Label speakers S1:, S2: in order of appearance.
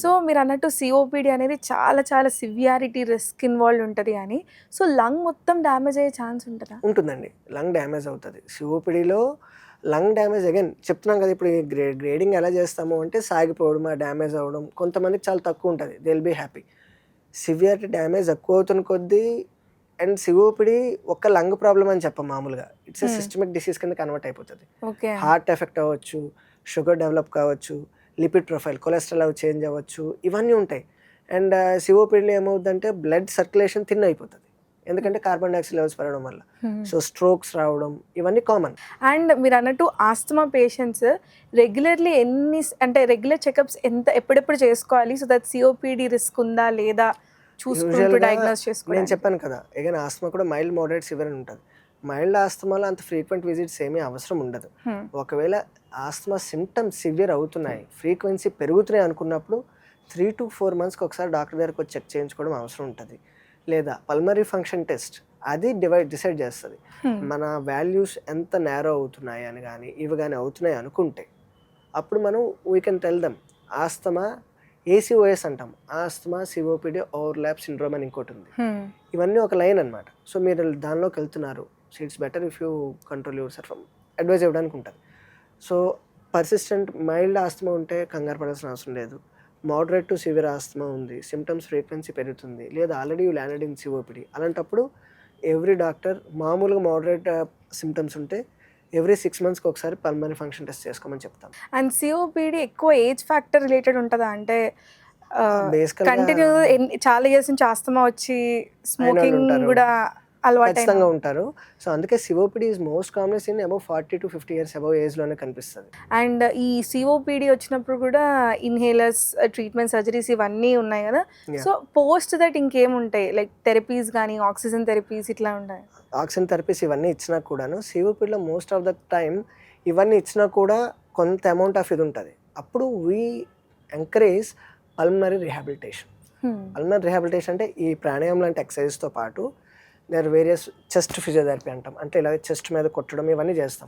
S1: So మీరు అన్నట్టు COPD అనేది చాలా చాలా సివియారిటీ రిస్క్ ఇన్వాల్వ్ ఉంటుంది అని. సో లంగ్ మొత్తం డ్యామేజ్ అయ్యే ఛాన్స్ ఉంటుందా?
S2: ఉంటుందండి. లంగ్ డ్యామేజ్ అవుతుంది. సిఓపిడిలో లంగ్ డ్యామేజ్ అగైన్ చెప్తున్నాం కదా ఇప్పుడు గ్రే గ్రేడింగ్ ఎలా చేస్తాము అంటే సాగిపోవడం ఆ డ్యామేజ్ అవ్వడం కొంతమందికి చాలా తక్కువ ఉంటుంది. They will be happy severity damage ఎక్కువ అవుతున్న కొద్దీ అండ్ సిఓపిడి ఒక్క లంగ్ ప్రాబ్లం అని చెప్పం మామూలుగా. ఇట్స్. సిస్టమిక్ డిసీజ్ కింద కన్వర్ట్ అయిపోతుంది.
S1: ఓకే
S2: హార్ట్ ఎఫెక్ట్ అవ్వచ్చు షుగర్ డెవలప్ కావచ్చు లిపిడ్ ప్రొఫైల్ కొలెస్ట్రాల్ అవి చేంజ్ అవ్వచ్చు ఇవన్నీ ఉంటాయి. అండ్ సిఓపిడిలో ఏమవుతుందంటే బ్లడ్ సర్క్యులేషన్ థిన్ అయిపోతుంది. ఎందుకంటే కార్బన్ డైఆక్సైడ్ లెవెల్స్ పెరగడం వల్ల. సో స్ట్రోక్స్ రావడం ఇవన్నీ కామన్.
S1: అండ్ మీరు అన్నట్టు ఆస్తమా పేషెంట్స్ రెగ్యులర్లీ ఎన్ని అంటే రెగ్యులర్ చెకప్స్ ఎంత ఎప్పుడెప్పుడు చేసుకోవాలి? సో దట్ సిఓపిడి రిస్క్ ఉందా లేదా? చూసుకుంటూ డయాగ్నోస్
S2: నేను
S1: చేసుకోవాలి
S2: చెప్పాను కదా ఎగైన్ ఆస్తమా కూడా మైల్డ్ మోడరేట్ సివియర్ అని ఉంటుంది. మైల్డ్ ఆస్తమాలో అంత ఫ్రీక్వెంట్ విజిట్స్ ఏమీ అవసరం ఉండదు. ఒకవేళ ఆస్తమా సిమ్టమ్స్ సివియర్ అవుతున్నాయి ఫ్రీక్వెన్సీ పెరుగుతున్నాయి అనుకున్నప్పుడు త్రీ టు ఫోర్ మంత్స్కి ఒకసారి డాక్టర్ దగ్గరకు వచ్చి చెక్ చేయించుకోవడం అవసరం ఉంటుంది. లేదా పల్మరీ ఫంక్షన్ టెస్ట్ అది డివైడ్ డిసైడ్ చేస్తుంది. మన వాల్యూస్ ఎంత నేరో అవుతున్నాయి అని కానీ ఇవి కానీ అవుతున్నాయి అనుకుంటే అప్పుడు మనం we can tell them asthma ACOS అంటాం asthma COPD overlap syndrome అని ఇంకోటి ఉంది. ఇవన్నీ ఒక లైన్ అన్నమాట. సో మీరు దానిలోకి వెళ్తున్నారు so it's better if you control yourself advise ఇవ్వడానికి ఉంటుంది. సో పర్సిస్టెంట్ మైల్డ్ ఆస్తమా ఉంటే కంగారు పడాల్సిన అవసరం లేదు. మోడరేట్ టు సివియర్ ఆస్తమా ఉంది. సిమ్టమ్స్ ఫ్రీక్వెన్సీ పెరుగుతుంది. లేదా already you landed in COPD అలాంటప్పుడు ఎవ్రీ డాక్టర్ మామూలుగా మోడరేట్ సిమ్టమ్స్ ఉంటే ఎవ్రీ సిక్స్ మంత్స్కి ఒకసారి పల్మరీ ఫంక్షన్ టెస్ట్ చేసుకోమని చెప్తాం.
S1: అండ్ సిఓపిడి ఎక్కువ ఏజ్ ఫ్యాక్టర్ రిలేటెడ్ ఉంటుందా? అంటే
S2: Basically గా-
S1: కంటిన్యూ చాలా ఇయర్స్ నుంచి ఆస్తమా వచ్చి స్మోకింగ్. కూడా
S2: ఖచ్చితంగా ఉంటారు. సో అందుకే COPD is most commonest in above forty to fifty years above ఏజ్లోనే కనిపిస్తుంది.
S1: అండ్ ఈ సిఓపిడి వచ్చినప్పుడు కూడా ఇన్హేలర్స్ ట్రీట్మెంట్ సర్జరీస్ ఇవన్నీ ఉన్నాయి కదా. సో పోస్ట్ దట్ ఇంకేముంటాయి? లైక్ థెరపీస్ కానీ ఆక్సిజన్ థెరపీస్ ఇట్లా ఉంటాయి?
S2: ఆక్సిజన్ థెరపీస్ ఇవన్నీ ఇచ్చినా కూడాను సిఓపిడిలో మోస్ట్ ఆఫ్ ద టైం ఇవన్నీ ఇచ్చినా కూడా కొంత అమౌంట్ ఆఫ్ ఇది ఉంటుంది. అప్పుడు we encourage pulmonary rehabilitation pulmonary rehabilitation అంటే ఈ ప్రాణాయామం లాంటి ఎక్సర్సైజ్తో పాటు దేర్ వేరియస్ చెస్ట్ ఫిజియోథెరపీ అంటాం. అంటే ఇలా చెస్ట్ మీద కొట్టడం ఇవన్నీ చేస్తాం.